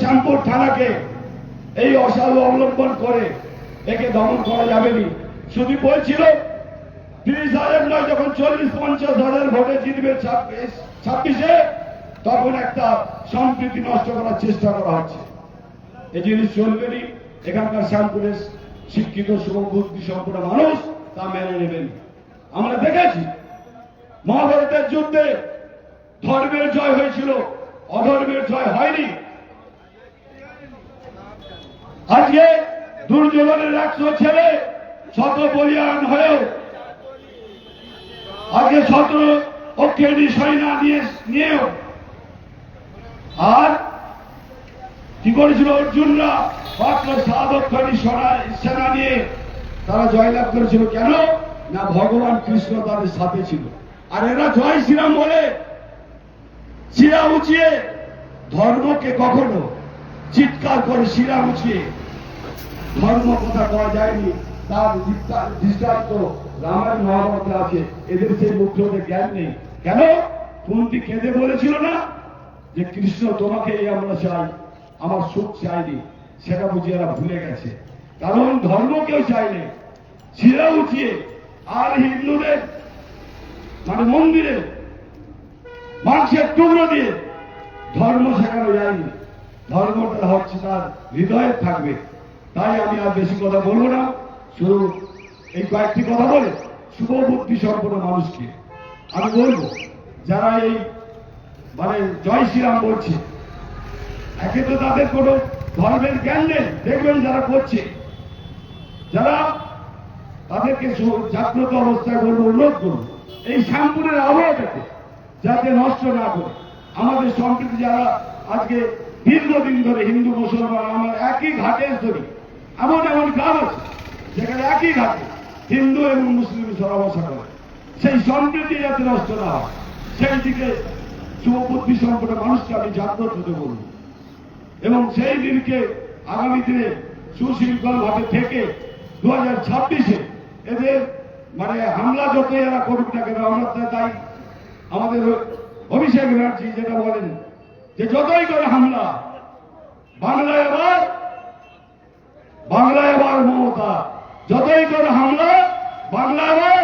শ্যামপুর থানাকে এই অসাধু অবলম্বন করে একে দমন করা যাবে নি শুধু বলছিল তিরিশ হাজার নয়, যখন চল্লিশ পঞ্চাশ হাজার ভোটে জিতবে ছাব্বিশে তখন একটা সম্প্রীতি নষ্ট করার চেষ্টা করা হচ্ছে। এই জিনিস চলবে নি এখানকার শ্যামপুরের শিক্ষিত শুভবুদ্ধি সম্পন্ন মানুষ তা মেনে নেবেন। আমরা দেখেছি, মহাভারতের যুদ্ধে ধর্মের জয় হয়েছিল, অধর্মের জয় হয়নি। আজকে দুর্যোধনের একশো ছেলে শত বলিয়ান হয়েও আজকে শত অক্ষেণী সৈনা নিয়ে, নিয়েও আর কি করেছিল অর্জুনরা? মাত্র সাত অক্ষণী সেনা নিয়ে তারা জয়লাভ করেছিল। কেন? না ভগবান কৃষ্ণ তাদের সাথে ছিল। আর এরা জয় শ্রীরাম বলে শিরা উঁচিয়ে ধর্মকে কখনো চিৎকার করে শিরা উঁচিয়ে ধর্ম কথা করা যায়নি, তার দৃষ্টা- দৃষ্টান্ত রামায়ণ মহাভারতে আছে। এদের সেই মুখ্যদের জ্ঞান নেই। কেন? কুন্তি কেঁদে বলেছিল না? যে কৃষ্ণ তোমাকে আমরা চাই, আমার সুখ চাইনি, সেটা বুঝি এরা ভুলে গেছে। কারণ ধর্ম কেউ চাইলে শিরা উঠিয়ে আর হিন্দুদের মানে মন্দিরে মাংসের টুকরো দিয়ে ধর্ম শেখানো যায়নি। ধর্মটা হচ্ছে তার হৃদয়ে থাকবে। তাই আমি আর বেশি কথা বলব না। শুধু এই কয়েকটি কথা বলে শুভ বুদ্ধি সম্পন্ন মানুষকে আমি বলব, যারা এই মানে জয় শ্রীরাম বলছে একে তো তাদের কোনো ধর্মের জ্ঞান নেই, দেখবেন যারা করছে। যারা তাদেরকে জাগ্রত অবস্থায় বলব, অনুরোধ করব, এই শ্যামপুরের আবহাওয়াটাকে যাতে নষ্ট না করে। আমাদের সম্প্রীতি যারা আজকে দীর্ঘদিন ধরে হিন্দু, মুসলমান আমার একই ঘাটে ধরি এমন এমন গ্রাম আছে যেখানে একই ঘাটে হিন্দু এবং মুসলিম সরাবসা করে সেই সম্প্রীতি যাতে নষ্ট না হয়, সেই দিকে শুভবুদ্ধি সম্পন্ন মানুষকে আমি জাগ্রত হতে বলব এবং সেই দিনকে আগামী দিনে সুশৃঙ্খল ভাবে থেকে দু হাজার ছাব্বিশে এদের মানে হামলা যতই এরা করুক না কেন, আমরা তাই আমাদের অভিষেক ব্যানার্জি যেটা বলেন যে যতই করে হামলা, বাংলায় এবার বাংলায় এবার মমতা। যতই করে হামলা বাংলা এবার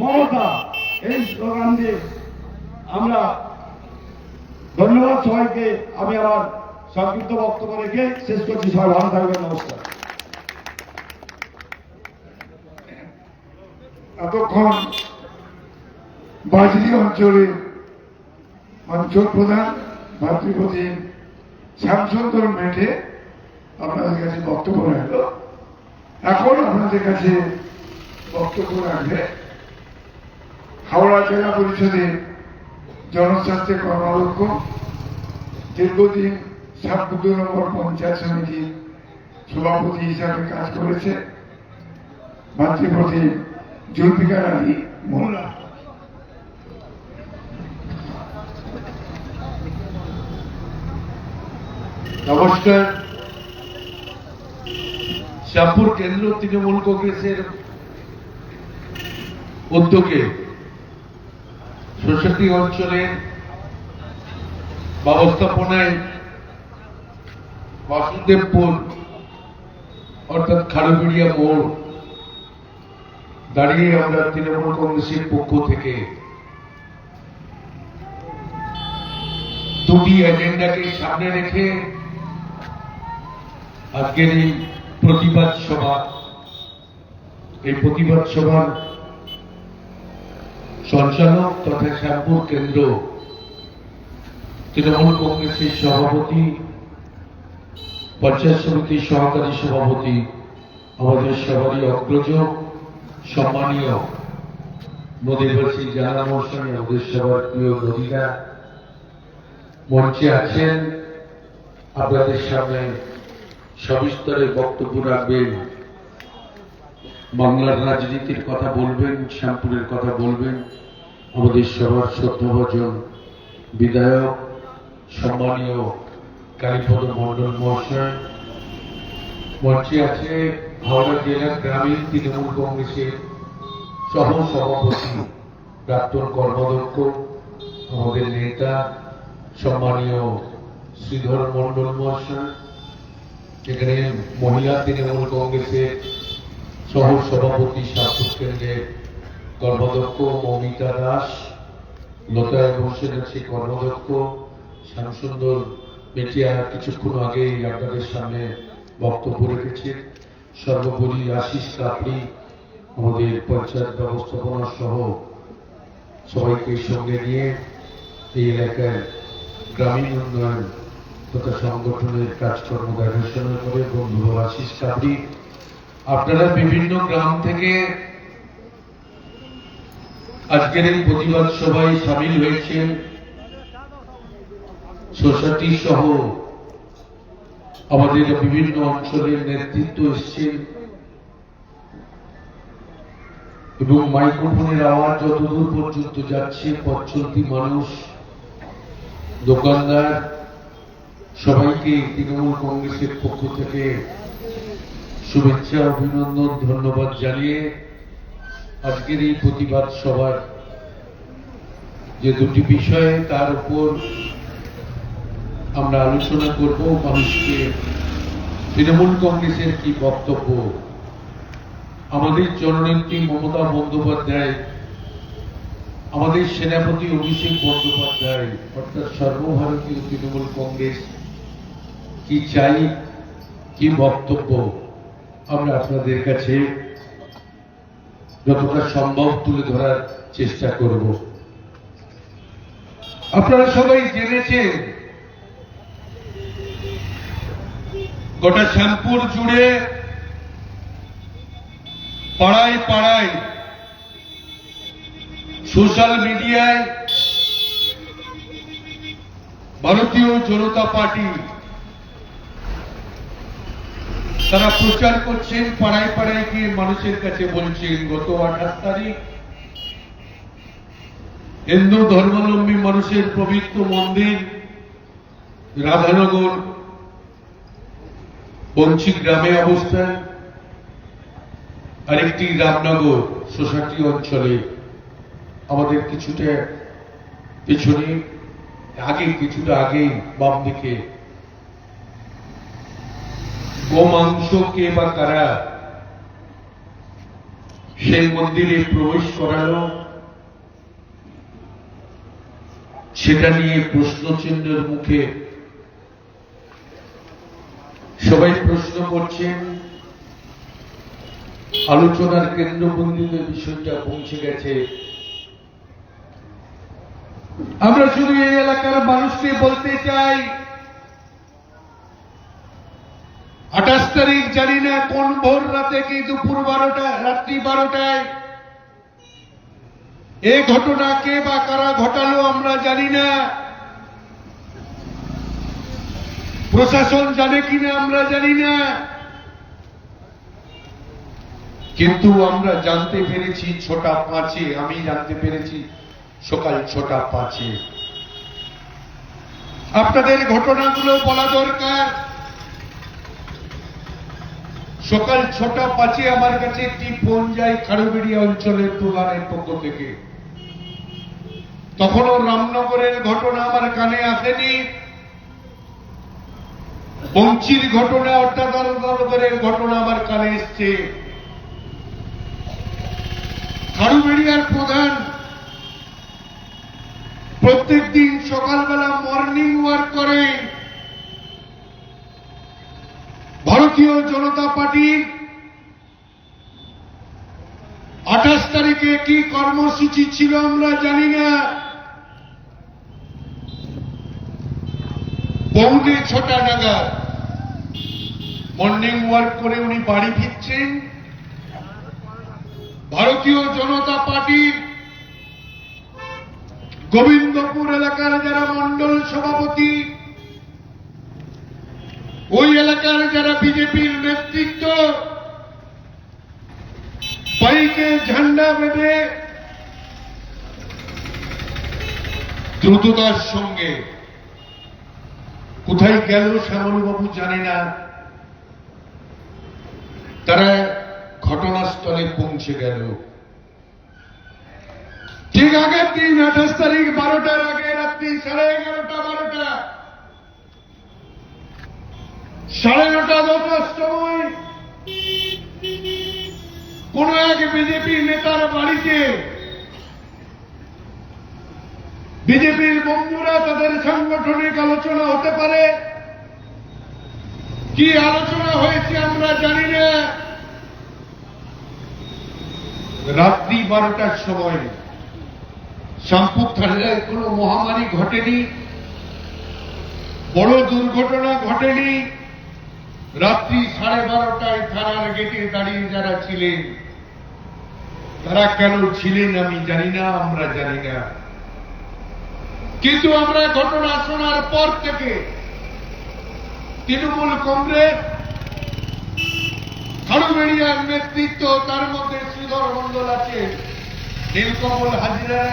মমতা। এই স্লোগান দিয়ে আমরা ধন্যবাদ সবাইকে। আমি আমার সংক্ষিপ্ত বক্তব্য রেখে শেষ করছি। সবাই ভালো থাকবেন, নমস্কার। এতক্ষণ বাজরি অঞ্চলের অঞ্চল প্রধান ভাতৃপতি শ্যামসুন্দর মেঠে আপনাদের কাছে বক্তব্য রাখল। এখন আপনাদের কাছে বক্তব্য রাখবে হাওড়া জেলা পরিষদের জনস্বাস্থ্যের কর্মাধ্যক্ষ, দীর্ঘদিন সাতপুর নম্বর পঞ্চায়েত সমিতির সভাপতি হিসাবে কাজ করেছে, মাতৃপতি জুলফিকার আলী মোল্লা। নমস্কার। শ্যামপুর কেন্দ্র তৃণমূল কংগ্রেসের উদ্যোগে সোসাইটি অঞ্চলের ব্যবস্থাপনায় বাসুদেবপুর, অর্থাৎ খারুপিড়িয়া মোড়, দাঁড়িয়ে আমরা তৃণমূল কংগ্রেসের পক্ষ থেকে দুটি এজেন্ডাকে সামনে রেখে আজকের এই প্রতিবাদ সভা, এই প্রতিবাদ সভার সঞ্চালক তথা শ্যামপুর কেন্দ্র তৃণমূল কংগ্রেসের সভাপতি, পঞ্চায়েত সমিতির সহকারী সভাপতি, আমাদের সবারই অগ্রজ, সম্মানীয় নদীবাসী জানা মৌসুমী আমাদের সবার প্রিয় নদীরা মঞ্চে আছেন। আপনাদের সামনে সবিস্তরে বক্তব্য রাখবেন, বাংলার রাজনীতির কথা বলবেন, শ্যামপুরের কথা বলবেন, আমাদের সবার শ্রদ্ধাভাজন বিধায়ক, সম্মানীয় কালীপদ মন্ডল মহাশয়, মঞ্চে আছে হাওড়া জেলার গ্রামীণ তৃণমূল কংগ্রেসের সহ সভাপতি প্রাক্তন কর্মাধ্যক্ষ, আমাদের নেতা, সম্মানীয় শ্রীধর মন্ডল মহাশয় এখানে মহিলা তৃণমূল কংগ্রেসের সহ সভাপতি শাসক কেন্দ্রের কর্মদক্ষ মমিতা দাস লতা হোসেন আছে কর্মদক্ষ শ্যামসুন্দর মেটিয়া কিছুক্ষণ আগেই আপনাদের সামনে বক্তব্য রেখেছে সর্বোপরি আশিস কাপড়ি আমাদের পঞ্চায়েত ব্যবস্থাপনা সহ সবাইকে সঙ্গে নিয়ে এই এলাকার গ্রামীণ উন্নয়ন তথা সংগঠনের কাজকর্ম দেখাশোনা করে, বন্ধু আশিস কাপড়ি আপনারা বিভিন্ন গ্রাম থেকে আজকের এই প্রতিবাদ সভায় সামিল হয়েছেন সোসাইটি সহ আমাদের বিভিন্ন অঞ্চলের নেতৃত্ব এসছেন এবং মাইক্রোফোনের আওয়াজ যতদূর পর্যন্ত যাচ্ছে পথ মানুষ, দোকানদার সবাইকে তৃণমূল কংগ্রেসের পক্ষ থেকে শুভেচ্ছা, অভিনন্দন, ধন্যবাদ জানিয়ে আজকের এই প্রতিবাদ সভার যে দুটি বিষয়, তার উপর আমরা আলোচনা করব, মানুষকে তৃণমূল কংগ্রেসের কি বক্তব্য? আমাদের জননেত্রী মমতা বন্দ্যোপাধ্যায়, আমাদের সেনাপতি অভিষেক বন্দ্যোপাধ্যায়, অর্থাৎ সর্বভারতীয় তৃণমূল কংগ্রেস কি চাই, কি বক্তব্য আমরা আপনাদের কাছে যতটা সম্ভব তুলে ধরার চেষ্টা করব। আপনারা সবাই জেনেছেন, গোটা শ্যামপুর জুড়ে পাড়ায় পাড়ায় সোশ্যাল মিডিয়ায় ভারতীয় জনতা পার্টি তারা প্রচার করছেন, পাড়ায় পাড়ায় গিয়ে মানুষের কাছে বলছেন, গত আঠাশ তারিখ হিন্দু ধর্মাবলম্বী মানুষের পবিত্র মন্দির, রাধানগর, বঞ্চি গ্রামে অবস্থান আরেকটি রামনগর, সোসাইটি অঞ্চলে আমাদের কিছুটা পিছনে, আগে, কিছুটা আগে বাম দিকে গোমাংস কে বা কারা সেই মন্দিরে প্রবেশ করালো, সেটা নিয়ে প্রশ্ন চিহ্নের মুখে সবাই প্রশ্ন করছেন। আলোচনার কেন্দ্রবন্দিতে বিষয়টা পৌঁছে গেছে। আমরা শুধু এই এলাকার মানুষকে বলতে চাই আঠাশ তারিখ জানি না, কোন ভোর রাতে কি দুপুর বারোটা, রাত্রি বারোটায়। এ ঘটনা কে বা কারা ঘটালো আমরা জানি না। প্রশাসন জানে কিনা আমরা জানি না। কিন্তু আমরা জানতে পেরেছি ছটা পাঁচে, আমি জানতে পেরেছি সকাল ছটা পাঁচে। আপনাদের ঘটনাগুলো বলা দরকার। সকাল ছটা পাঁচে আমার কাছে একটি ফোন যায় খারুবেড়িয়া অঞ্চলের প্রধানের পক্ষ থেকে। তখনও রামনগরের ঘটনা আমার কানে আসেনি। বঞ্চির ঘটনা অর্থাৎ রামনগরের ঘটনা আমার কানে এসছে। খারুবেড়িয়ার প্রধান প্রত্যেক দিন সকালবেলা মর্নিং ওয়াক করে। ভারতীয় জনতা পার্টির আঠাশ তারিখে কি কর্মসূচি ছিল আমরা জানি না। পৌনে ছটা নাগাদ মর্নিং ওয়ার্ক করে উনি বাড়ি ফিরছেন। ভারতীয় জনতা পার্টির গোবিন্দপুর এলাকার যারা মন্ডল সভাপতি এলাকার যারা বিজেপির নেতৃত্ব, বাইকে ঝান্ডা বেঁধে দ্রুততার সঙ্গে, কোথায় গেল শ্যামলবাবু জানে না, তারা ঘটনাস্থলে পৌঁছে গেল। ঠিক আগের দিন আঠাশ তারিখ বারোটার আগে রাত্রি সাড়ে এগারোটা বারোটা সাড়ে নটা দশটার সময় কোন এক বিজেপি নেতার বাড়িতে বিজেপির বন্ধুরা তাদের সাংগঠনিক আলোচনা হতে পারে। কি আলোচনা হয়েছে আমরা জানি না। রাত্রি বারোটার সময় শ্যামপুর থানায় কোনো মহামারী ঘটেনি, বড় দুর্ঘটনা ঘটেনি। রাত্রি সাড়ে বারোটায় থানার গেটে দাঁড়িয়ে যারা ছিলেন, তারা কেন ছিলেন আমি জানি না, আমরা জানি না। কিন্তু আমরা ঘটনা শোনার পর থেকে তৃণমূল কংগ্রেস খাড়ুবেড়িয়ার নেতৃত্ব, তার মধ্যে শ্রীধর মন্ডল আছে, নীলকমল হাজিরা,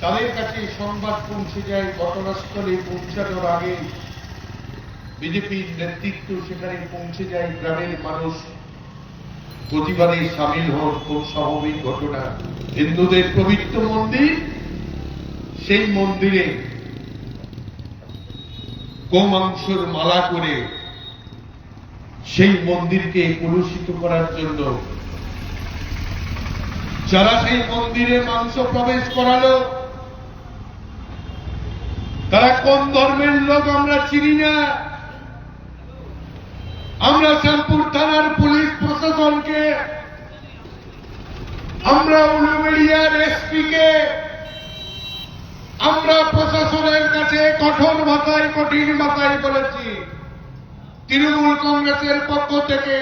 তাদের কাছে সংবাদ পৌঁছে যায়, ঘটনাস্থলে পৌঁছানোর আগে বিজেপির নেতৃত্ব সেখানে পৌঁছে যায়, গ্রামের মানুষ প্রতিবাদে সামিল হন খুব স্বাভাবিক ঘটনা। হিন্দুদের পবিত্র মন্দির, সেই মন্দিরে গোমাংসর মালা করে সেই মন্দিরকে কলুষিত করার জন্য যারা সেই মন্দিরে মাংস প্রবেশ করালো, তারা কোন ধর্মের লোক আমরা চিনি না। আমরা শ্যামপুর থানার পুলিশ প্রশাসনকে, আমরা উলুবেড়িয়ার এসপি কে আমরা প্রশাসনের কাছে কঠোর ভাষায়, কঠিন ভাষায় বলেছি, তৃণমূল কংগ্রেসের পক্ষ থেকে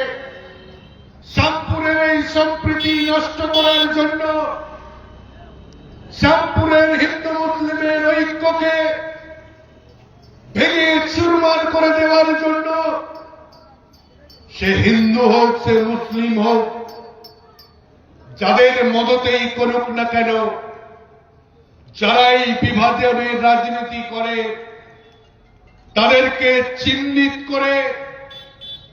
শ্যামপুরের এই সম্প্রীতি নষ্ট করার জন্য শ্যামপুরের হিন্দু মুসলিমের ঐক্যকে ভেঙে চুরমার করে দেওয়ার জন্য সে হিন্দু হোক, সে মুসলিম হোক, যাদের মদতেই করুক না কেন যারা এই বিভাজনের রাজনীতি করে, তাদেরকে চিহ্নিত করে,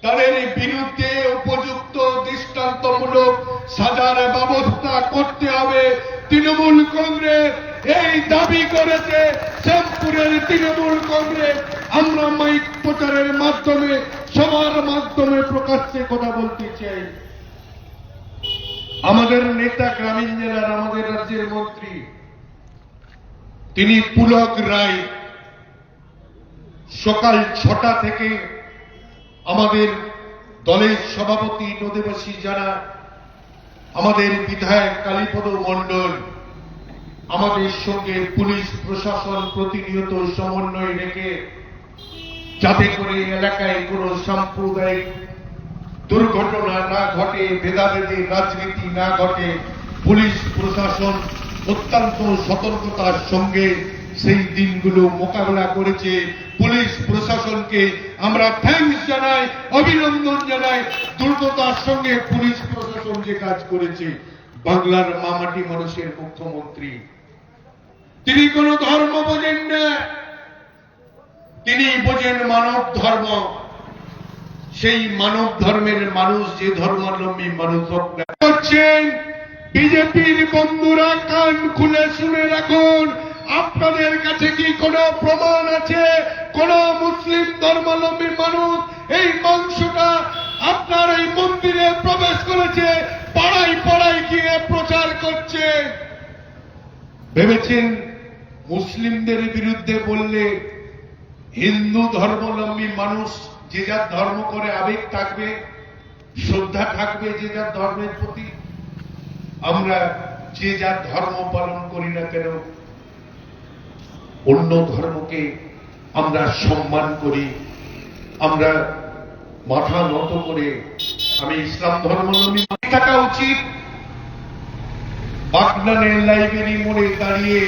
তাদের বিরুদ্ধে উপযুক্ত দৃষ্টান্তমূলক সাজার ব্যবস্থা করতে হবে। তৃণমূল কংগ্রেস এই দাবি করেছে, শ্যামপুরের তৃণমূল কংগ্রেস। আমরা মাইক প্রচারের মাধ্যমে, সবার মাধ্যমে প্রকাশ্যে কথা বলতে চাই। আমাদের নেতা গ্রামীণ জেলার আমাদের রাজ্যের মন্ত্রী, তিনি পুলক রায়। সকাল ছটা থেকে আমাদের দলের সভাপতি নদীবাসী যারা, আমাদের বিধায়ক কালীপদ মণ্ডল, আমাদের সঙ্গে পুলিশ প্রশাসন প্রতিনিয়ত সমন্বয় রেখে যাতে করে এলাকায় কোনো সাম্প্রদায়িক দুর্ঘটনা না ঘটে, ভেদাভেদে রাজনীতি না ঘটে, পুলিশ, প্রশাসন অত্যন্ত সতর্কতার সঙ্গে সেই দিনগুলো মোকাবেলা করেছে। পুলিশ, প্রশাসনকে আমরা থ্যাংকস জানাই, অভিনন্দন জানাই। দ্রুততার সঙ্গে পুলিশ, প্রশাসন যে কাজ করেছে, বাংলার মামাটি মানুষের মুখ্যমন্ত্রী। তিনি কোন ধর্ম বোঝেন না। তিনি বোঝেন মানব ধর্ম। সেই মানব ধর্মের মানুষ যে ধর্মাবলম্বী মানুষ করছেন বিজেপির বন্ধুরা কান খুলে শুনে রাখুন, আপনাদের কাছে কি কোনো প্রমাণ আছে? কোন মুসলিম ধর্মাবলম্বী মানুষ এই মাংসটা আপনার এই মন্দিরে প্রবেশ করেছে, পাড়ায় পাড়ায় গিয়ে প্রচার করছে। ভেবেছেন মুসলিমদের বিরুদ্ধে বললে হিন্দু ধর্মাবলম্বী মানুষ, যে যার ধর্ম করে আবেগ থাকবে, শ্রদ্ধা থাকবে, যে যার ধর্মের প্রতি আমরা যে যার ধর্ম পালন করি না কেন, অন্য ধর্মকে আমরা সম্মান করি, আমরা মাথা নত করে আমি ইসলাম ধর্মাবলম্বী থাকা উচিত। বাগনানের লাইব্রেরি মোড়ে দাঁড়িয়ে